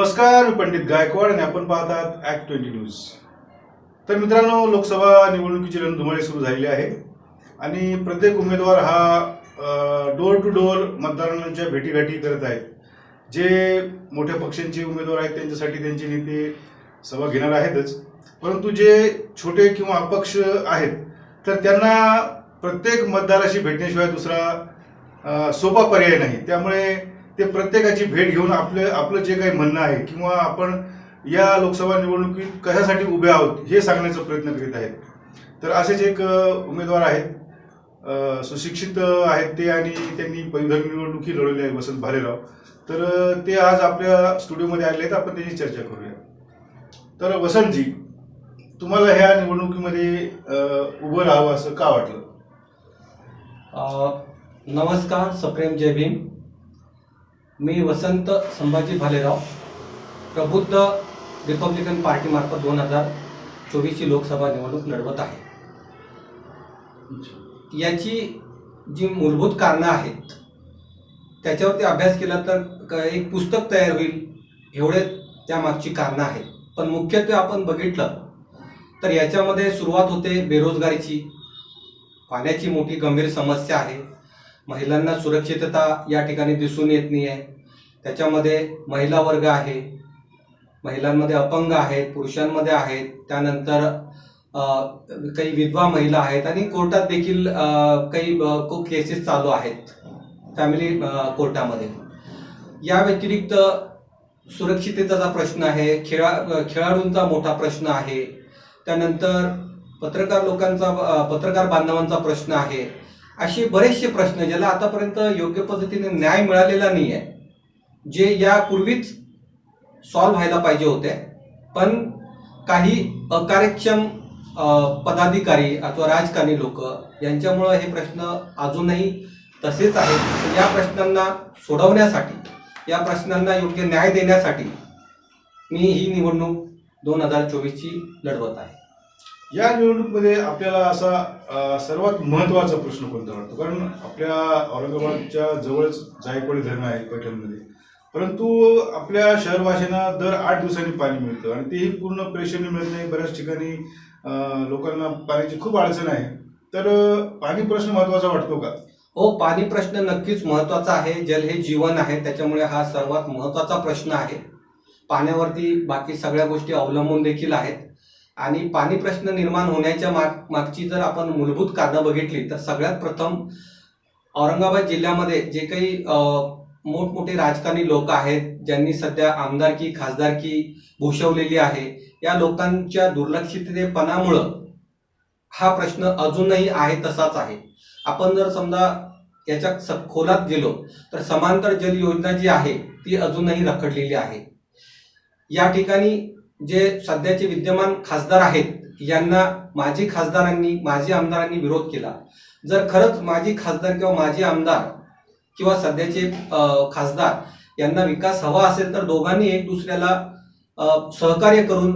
नमस्कार मी पंडित गायकवाड आणि आपण पाहतात ऍक्ट ट्वेंटी न्यूज तर मित्रांनो लोकसभा निवडणुकीची रणधुमाळी सुरू झालेली आहे आणि प्रत्येक उमेदवार हा डोर टू डोर मतदारांच्या भेटीगाठी करत आहेत जे मोठ्या पक्षांचे उमेदवार आहेत त्यांच्यासाठी त्यांचे नेते सभा घेणार आहेतच. परंतु जे छोटे किंवा अपक्ष आहेत तर त्यांना प्रत्येक मतदाराशी भेटण्याशिवाय दुसरा सोपा पर्याय नाही. त्यामुळे ते प्रत्येकाची भेट घेऊन आपले आपलं जे काही म्हणणं आहे किंवा आपण या लोकसभा निवडणुकीत कशासाठी उभे आहोत हे सांगण्याचा प्रयत्न करीत आहेत. तर असेच एक उमेदवार आहेत. सुशिक्षित आहेत ते आणि त्यांनी पदवीधर निवडणुकी लढवली आहे वसंत भालेराव. तर ते आज आपल्या स्टुडिओमध्ये आले आहेत. आपण त्यांची चर्चा करूया. तर वसंतजी तुम्हाला ह्या निवडणुकीमध्ये उभं राहावं असं का वाटलं? नमस्कार सप्रेम जय भीम. मी वसंत संभाजी भालेराव प्रबुद्ध रिपब्लिकन पार्टीमार्फत दोन हजार चोवीसची लोकसभा निवडणूक लढवत आहे. याची जी मूलभूत कारणं आहेत त्याच्यावरती अभ्यास केला तर एक पुस्तक तयार होईल एवढे त्यामागची कारणं आहेत. पण मुख्यत्वे आपण बघितलं तर याच्यामध्ये सुरुवात होते बेरोजगारीची. पाण्याची मोठी गंभीर समस्या आहे. महिलांना सुरक्षितता या ठिकाणी दिसून येत नाही आहे त्याच्यामध्ये महिला वर्ग आहे. महिलांमध्ये अपंग आहेत पुरुषांमध्ये आहेत. त्यानंतर काही विधवा महिला आहेत आणि कोर्टात देखील काही खूप केसेस चालू आहेत. फॅमिली कोर्टामध्ये. या व्यतिरिक्त सुरक्षिततेचा प्रश्न आहे खेळा खेळाडूंचा मोठा प्रश्न आहे. त्यानंतर पत्रकार लोकांचा पत्रकार बांधवांचा प्रश्न आहे. असे बरेचसे प्रश्न ज्याला आतापर्यंत योग्य पद्धतीने न्याय मिळालेला नाही आहे जे यापूर्वीच सॉल्व्ह व्हायला पाहिजे होते. पण काही अकार्यक्षम पदाधिकारी अथवा राजकारणी लोक यांच्यामुळं हे प्रश्न अजूनही तसेच आहेत. या प्रश्नांना सोडवण्यासाठी या प्रश्नांना योग्य न्याय देण्यासाठी मी ही निवडणूक दोन हजार चोवीसची लढवत आहे. या निवडणुकीमध्ये आपल्याला असा सर्वात महत्त्वाचा प्रश्न कोणता वाटतो? कारण आपल्या औरंगाबादच्या जवळच जायकवाडी धरण आहे पैठणमध्ये. परंतु आपल्या शहरवाशांना दर आठ दिवसांनी पाणी मिळतं आणि तेही पूर्ण प्रेशरने मिळत नाही. बऱ्याच ठिकाणी लोकांना पाण्याची खूप अडचण आहे. तर पाणी प्रश्न महत्त्वाचा वाटतो का? हो पाणी प्रश्न नक्कीच महत्त्वाचा आहे. जल हे जीवन आहे. त्याच्यामुळे हा सर्वात महत्त्वाचा प्रश्न आहे. पाण्यावरती बाकी सगळ्या गोष्टी अवलंबून देखील आहेत. आणि पाणी प्रश्न निर्माण होण्याच्या माग मागची जर आपण मूलभूत कारणं बघितली तर सगळ्यात प्रथम औरंगाबाद जिल्ह्यामध्ये जे काही मोठमोठे राजकारणी लोक आहेत ज्यांनी सध्या आमदारकी खासदारकी भूषवलेली आहे या लोकांच्या दुर्लक्षितपणामुळं हा प्रश्न अजूनही आहे तसाच आहे. आपण जर समजा याच्या स- खोलात गेलो तर समांतर जल योजना जी आहे ती अजूनही रखडलेली आहे. या ठिकाणी जे सध्याचे विद्यमान खासदार आहेत यांना माजी खासदारांनी माजी आमदारांनी विरोध केला. जर खरंच माजी खासदार किंवा माजी आमदार किंवा सध्याचे खासदार यांना विकास हवा असेल तर दोघांनी एक दुसऱ्याला सहकार्य करून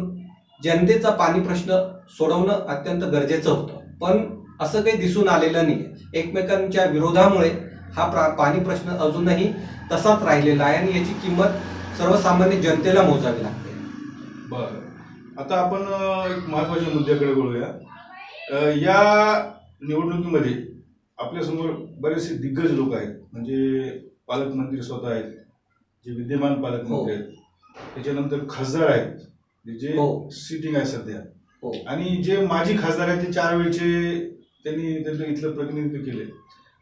जनतेचा पाणी प्रश्न सोडवणं अत्यंत गरजेचं होतं. पण असं काही दिसून आलेलं नाही एकमेकांच्या विरोधामुळे हा प्रा पाणी प्रश्न अजूनही तसाच राहिलेला आहे आणि याची किंमत सर्वसामान्य जनतेला मोजावी लागते. बरं. आता आपण एक महत्त्वाच्या मुद्द्याकडे अ, या निवडणुकीमध्ये आपल्यासमोर बरेचसे दिग्गज लोक आहेत. म्हणजे पालकमंत्री स्वतः आहेत जे विद्यमान पालकमंत्री हो. आहेत. त्याच्यानंतर खासदार आहेत जे हो. सिटिंग आहे सध्या. हो. आणि जे माजी खासदार आहेत ते चार वेळचे त्यांनी त्यांचं इथलं प्रतिनिधित्व केले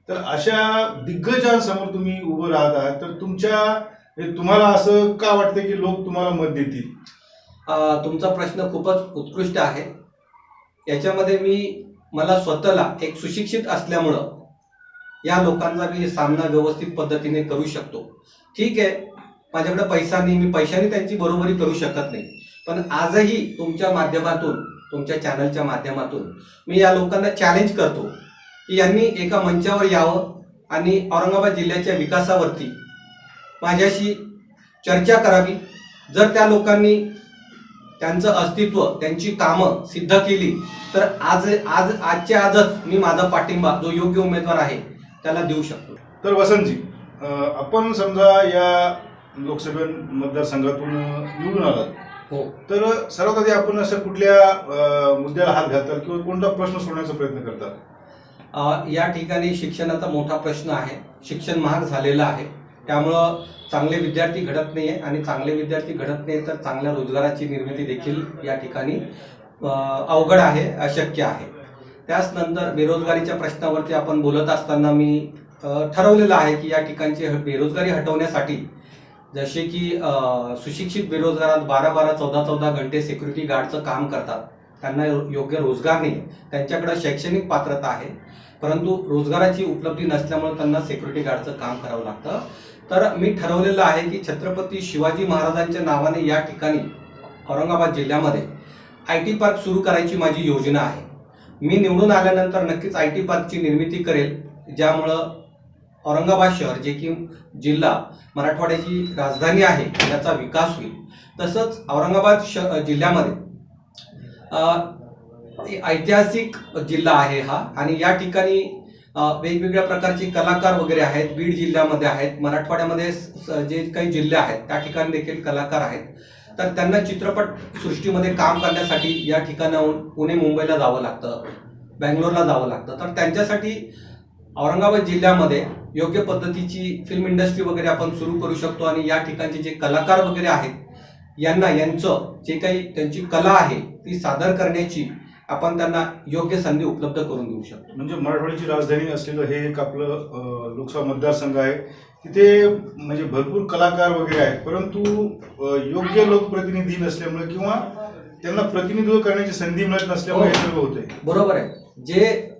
तर अशा दिग्गजांसमोर तुम्ही उभं राहत आहात तर तुमच्या हे तुम्हाला असं का वाटतं की लोक तुम्हाला मत देतील? तुमचा प्रश्न खूपच उत्कृष्ट आहे. याच्यामध्ये मी मला स्वतःला एक सुशिक्षित असल्यामुळं या लोकांचा मी सामना व्यवस्थित पद्धतीने करू शकतो. ठीक आहे माझ्याकडे पैसा नाही मी पैशाने त्यांची बरोबरी करू शकत नाही. पण आजही तुमच्या माध्यमातून तुमच्या चॅनलच्या माध्यमातून मी या लोकांना चॅलेंज करतो की यांनी एका मंचावर यावं आणि औरंगाबाद जिल्ह्याच्या विकासावरती माझ्याशी चर्चा करावी. जर त्या लोकांनी त्यांचं अस्तित्व त्यांची कामं सिद्ध केली तर आज आज आजच्या आजच मी माझा पाठिंबा जो योग्य उमेदवार आहे त्याला देऊ शकतो. तर वसंतजी आपण समजा या लोकसभा मतदारसंघातून निवडून आलात. हो. तर सर्वात आधी आपण असं कुठल्या मुद्द्याला हात घालताल किंवा कोणता प्रश्न सोडण्याचा प्रयत्न करतात? या ठिकाणी शिक्षणाचा मोठा प्रश्न आहे. शिक्षण महाग झालेलं आहे. त्यामुळं चांगले विद्यार्थी घडत नाही आहे आणि चांगले विद्यार्थी घडत नाही तर चांगल्या रोजगाराची निर्मिती देखील या ठिकाणी अवघड आहे अशक्य आहे. त्याच नंतर बेरोजगारीच्या प्रश्नावरती आपण बोलत असताना मी ठरवलेलं आहे की या ठिकाणची ह- बेरोजगारी हटवण्यासाठी जसे की सुशिक्षित बेरोजगारात बारा बारा चौदा चौदा घंटे सिक्युरिटी गार्डचं काम करतात. त्यांना योग्य रोजगार नाही त्यांच्याकडे शैक्षणिक पात्रता आहे. परंतु रोजगाराची उपलब्धी नसल्यामुळे त्यांना सिक्युरिटी गार्डचं काम करावं लागतं. तर मी ठरवलेलं आहे की छत्रपती शिवाजी महाराजांच्या नावाने या ठिकाणी औरंगाबाद जिल्ह्यामध्ये आय टी पार्क सुरू करायची माझी योजना आहे. मी निवडून आल्यानंतर नक्कीच आय टी पार्कची निर्मिती करेल. ज्यामुळं औरंगाबाद शहर जे की जिल्हा मराठवाड्याची राजधानी आहे त्याचा विकास होईल. तसंच औरंगाबाद श जिल्ह्यामध्ये ऐतिहासिक जिल्हा आहे हा. आणि या ठिकाणी वेगवेगळ्या प्रकारचे कलाकार वगैरे आहेत. बीड जिल्ह्यामध्ये आहेत. मराठवाड्यामध्ये जे काही जिल्हे आहेत त्या ठिकाणी देखील कलाकार आहेत. तर त्यांना चित्रपट सृष्टीमध्ये काम करण्यासाठी या ठिकाणाहून पुणे मुंबईला जावं लागतं. बँगलोरला जावं लागतं. तर त्यांच्यासाठी औरंगाबाद जिल्ह्यामध्ये योग्य पद्धतीची फिल्म इंडस्ट्री वगैरे आपण सुरू करू शकतो. आणि या ठिकाणचे जे कलाकार वगैरे आहेत यांना यांचं जे काही त्यांची कला आहे ती सादर करण्याची आपण त्यांना योग्य संधी उपलब्ध करून देऊ शकतो. म्हणजे मराठवाड्याची राजधानी असलेलं हे एक आपलं लोकसभा मतदारसंघ आहे. तिथे म्हणजे भरपूर कलाकार वगैरे आहेत. परंतु योग्य लोकप्रतिनिधी नसल्यामुळे किंवा त्यांना प्रतिनिधित्व करण्याची संधी मिळत नसल्यामुळे हे सर्व होते बरोबर आहे. जे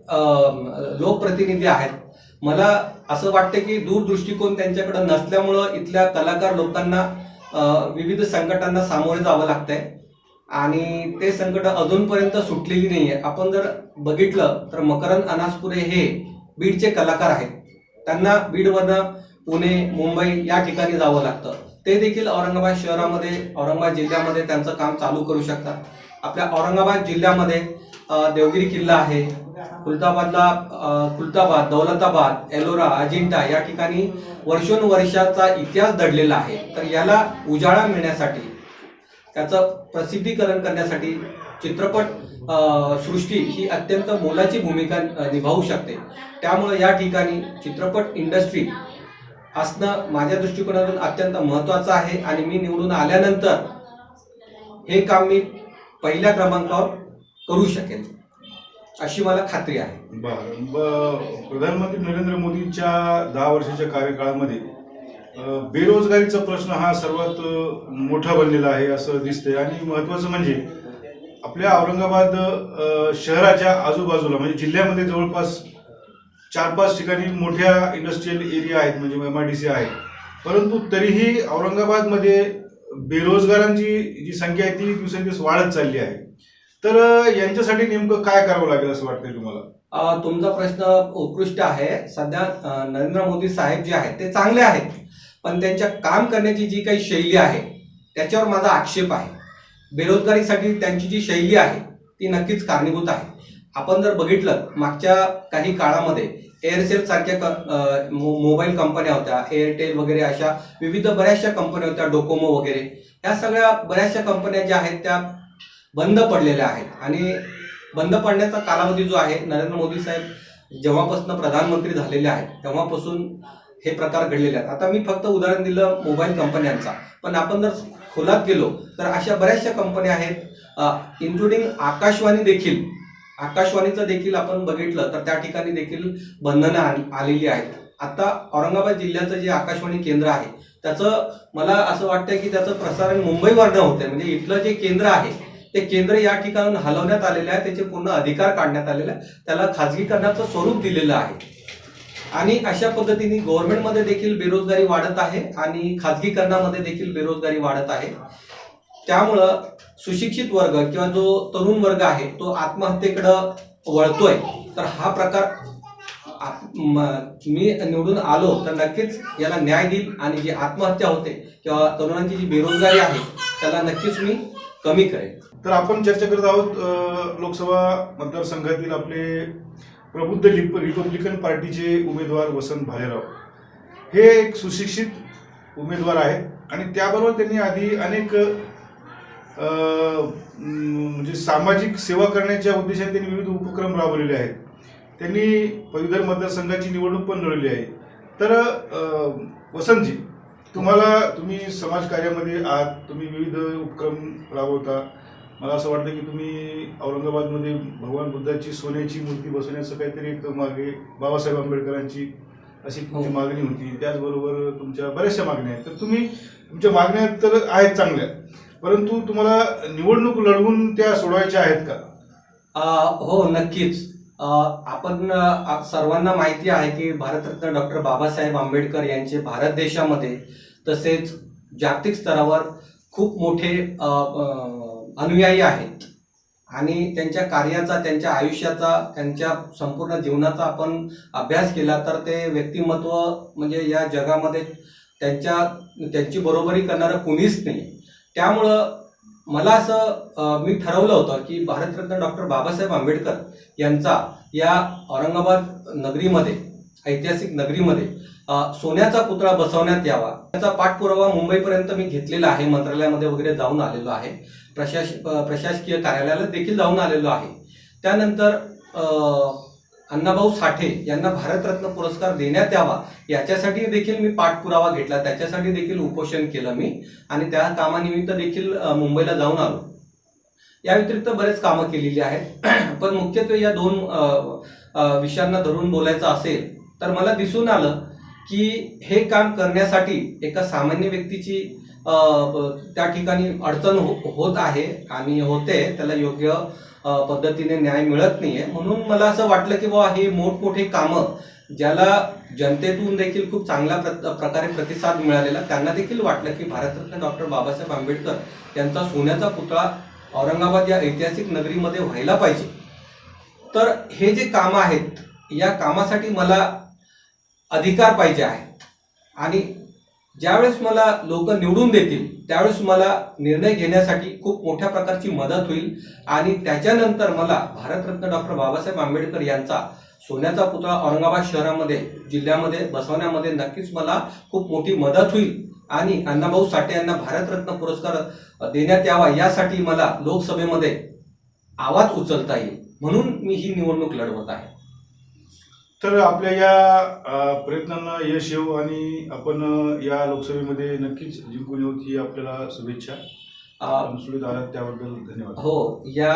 लोकप्रतिनिधी आहेत मला असं वाटतं की दूरदृष्टिकोन त्यांच्याकडे नसल्यामुळं इथल्या कलाकार लोकांना विविध संकटांना सामोरे जावं लागतंय. आणि ते संकट अजूनपर्यंत सुटलेली नाहीये. आपण जर बघितलं तर मकरंद अनासपुरे हे बीडचे कलाकार आहेत. त्यांना बीडवरनं पुणे मुंबई या ठिकाणी जावं लागतं. ते देखील औरंगाबाद शहरामध्ये औरंगाबाद जिल्ह्यामध्ये त्यांचं काम चालू करू शकतात. आपल्या औरंगाबाद जिल्ह्यामध्ये देवगिरी किल्ला आहे. खुलताबादला खुलताबाद दौलताबाद एलोरा अजिंठा या ठिकाणी वर्षोनुवर्षाचा इतिहास दडलेला आहे. तर याला उजाळा मिळण्यासाठी त्याचं प्रसिद्धीकरण करण्यासाठी चित्रपट सृष्टी ही अत्यंत मोलाची भूमिका निभावू शकते. त्यामुळे या ठिकाणी चित्रपट इंडस्ट्री असणं माझ्या दृष्टिकोनातून अत्यंत महत्वाचं आहे आणि मी निवडून आल्यानंतर हे काम मी पहिल्या क्रमांकावर करू शकेन अशी मला खात्री आहे. बरं. प्रधानमंत्री नरेंद्र मोदींच्या दहा वर्षाच्या कार्यकाळामध्ये बेरोजगारीचा प्रश्न हा सर्वात मोठा बनलेला आहे असं दिसतंय. आणि महत्वाचं म्हणजे आपल्या औरंगाबाद शहराच्या आजूबाजूला म्हणजे जिल्ह्यामध्ये जवळपास चार पाच ठिकाणी मोठ्या इंडस्ट्रीयल एरिया आहेत म्हणजे एम आय डी सी आहेत परंतु तरीही औरंगाबादमध्ये बेरोजगारांची जी संख्या आहे ती दिवसेंदिवस वाढत चालली आहे. तर यांच्यासाठी नेमकं काय करावं लागेल असं वाटतंय तुम्हाला? तुमचा प्रश्न उत्कृष्ट आहे. सध्या नरेंद्र मोदी साहेब जे आहेत ते चांगले आहेत. पण त्यांच्या काम करण्याची जी काही शैली आहे त्याच्यावर माझा आक्षेप आहे. बेरोजगारीसाठी त्यांची जी शैली आहे ती नक्कीच कारणीभूत आहे. आपण जर बघितलं मागच्या काही काळामध्ये एअरसेल सारख्या मो- मोबाईल कंपन्या होत्या एअरटेल वगैरे अशा विविध बऱ्याचशा कंपन्या होत्या डोकोमो वगैरे या सगळ्या बऱ्याचशा कंपन्या ज्या आहेत त्या बंद पडलेल्या आहेत. आणि बंद पडण्याचा कालावधी जो आहे नरेंद्र मोदी साहेब जेव्हापासून प्रधानमंत्री झालेले आहेत तेव्हापासून हे प्रकार घडलेले आहेत. आता मी फक्त उदाहरण दिलं मोबाईल कंपन्यांचा. पण आपण जर खोलात गेलो तर अशा बऱ्याचशा कंपन्या आहेत इन्क्लुडिंग आकाशवाणी देखील. आकाशवाणीचं देखील आपण बघितलं तर त्या ठिकाणी देखील बंधनं आलेली आहेत. आता औरंगाबाद जिल्ह्याचं जे आकाशवाणी केंद्र आहे त्याचं मला असं वाटतं की त्याचं प्रसारण मुंबईवरनं होतंय. म्हणजे इथलं जे केंद्र आहे ते केंद्र या ठिकाणून हलवण्यात आलेलं आहे त्याचे पूर्ण अधिकार काढण्यात आलेले आहे. त्याला खाजगीकरणाचं स्वरूप दिलेलं आहे. आणि अशा पद्धतीने गव्हर्नमेंटमध्ये देखील बेरोजगारी वाढत आहे आणि खाजगीकरणामध्ये देखील बेरोजगारी वाढत आहे. त्यामुळं सुशिक्षित वर्ग किंवा जो तरुण वर्ग आहे तो आत्महत्येकडं वळतोय. तर हा प्रकार मी निवडून आलो तर नक्कीच याला न्याय देईल आणि जी आत्महत्या होते किंवा तरुणांची जी बेरोजगारी आहे त्याला नक्कीच मी कमी करेन. तर आपण चर्चा करत आहोत लोकसभा मतदारसंघातील आपले प्रबुद्ध लिप- रिपब्लिकन पार्टीचे उमेदवार वसंत भालेराव. हे एक सुशिक्षित उमेदवार आहेत आणि त्याबरोबर त्यांनी आधी अनेक म्हणजे सामाजिक सेवा करण्याच्या उद्देशाने त्यांनी विविध उपक्रम राबवलेले आहेत. त्यांनी पदवीधर मतदारसंघाची निवडणूक पण लढवली आहे. तर वसंतजी तुम्हाला तुम्ही समाजकार्यामध्ये आहात तुम्ही विविध उपक्रम राबवता. मला असं वाटतं की तुम्ही औरंगाबादमध्ये भगवान बुद्धाची सोन्याची मूर्ती बसवण्याचं काहीतरी एक मागे बाबासाहेब आंबेडकरांची अशी तुमची हो. मागणी होती. त्याचबरोबर तुमच्या बऱ्याचशा मागण्या आहेत. तर तुम्ही तुमच्या मागण्या तर आहेत चांगल्या. परंतु तुम्हाला निवडणूक लढवून त्या सोडवायच्या आहेत का? हो नक्कीच. आपण सर्वांना माहिती आहे की भारतरत्न डॉक्टर बाबासाहेब आंबेडकर यांचे भारत देशामध्ये तसेच जागतिक स्तरावर खूप मोठे अ, अ, अनुयायी आहेत. आणि त्यांच्या कार्याचा त्यांच्या आयुष्याचा त्यांच्या संपूर्ण जीवनाचा आपण अभ्यास केला तर ते व्यक्तिमत्व म्हणजे या जगामध्ये त्यांच्या त्यांची बरोबरी करणारं कुणीच नाही. त्यामुळं मला असं मी ठरवलं होतं की भारतरत्न डॉक्टर बाबासाहेब आंबेडकर यांचा या औरंगाबाद नगरीमध्ये ऐतिहासिक नगरीमध्ये सोन्याचा पुतळा बसवण्यात यावा. त्याचा पाठपुरावा मुंबईपर्यंत मी घेतलेला आहे. मंत्रालयामध्ये वगैरे जाऊन आलेलो आहे. प्रशास प्रशासकीय कार्यालयाला देखील जाऊन आलेलो आहे. त्यानंतर अण्णाभाऊ साठे यांना भारतरत्न पुरस्कार देण्यात यावा याच्यासाठी देखील मी पाठपुरावा घेतला. त्याच्यासाठी देखील उपोषण केलं मी आणि त्या कामानिमित्त देखील मुंबईला जाऊन आलो. या व्यतिरिक्त बरेच कामं केलेली आहेत. पण मुख्यत्वे या दोन विषयांना धरून बोलायचं असेल तर मला दिसून आलं की हे काम करण्यासाठी एका सामान्य व्यक्तीची त्या ठिकाणी अडचण हो- होत आहे. आणि होते त्याला योग्य पद्धतीने न्याय मिळत नाहीये. म्हणून मला असं वाटलं की बाबा हे मोठमोठे कामं ज्याला जनतेतून देखील खूप चांगल्या प्र- प्रकारे प्रतिसाद मिळालेला त्यांना देखील वाटलं की भारतरत्न डॉक्टर बाबासाहेब आंबेडकर यांचा सोन्याचा पुतळा औरंगाबाद या ऐतिहासिक नगरीमध्ये व्हायला पाहिजे. तर हे जे कामं आहेत या कामासाठी मला अधिकार पाहिजे आहे. आणि ज्यावेळेस मला लोक निवडून देतील त्यावेळेस मला निर्णय घेण्यासाठी खूप मोठ्या प्रकारची मदत होईल. आणि त्याच्यानंतर मला भारतरत्न डॉक्टर बाबासाहेब आंबेडकर यांचा सोन्याचा पुतळा औरंगाबाद शहरामध्ये जिल्ह्यामध्ये बसवण्यामध्ये नक्कीच मला खूप मोठी मदत होईल. आणि अण्णाभाऊ साठे यांना भारतरत्न पुरस्कार देण्यात यावा यासाठी मला लोकसभेमध्ये आवाज उचलता येईल. म्हणून मी ही निवडणूक लढवत आहे. तर आपल्या या प्रयत्नांना यश येऊ आणि आपण या लोकसभेमध्ये नक्कीच जिंकून येऊ ही आपल्याला शुभेच्छा. त्याबद्दल धन्यवाद. हो या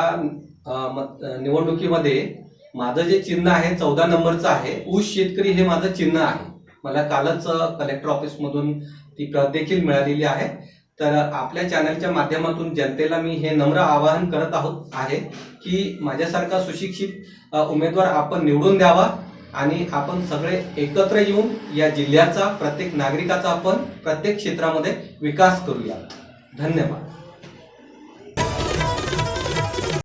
निवडणुकीमध्ये माझं जे चिन्ह आहे चौदा नंबरचं आहे ऊस शेतकरी हे माझं चिन्ह आहे. मला कालच कलेक्टर ऑफिसमधून ती प्रत देखील मिळालेली आहे. तर आपल्या चॅनलच्या माध्यमातून जनतेला मी हे नम्र आवाहन करत आहोत आहे की माझ्यासारखा सुशिक्षित उमेदवार आपण निवडून द्यावा. आणि आपण सगळे एकत्र येऊन या जिल्ह्याचा प्रत्येक नागरिकाचा आपण प्रत्येक क्षेत्रामध्ये विकास करूया. धन्यवाद.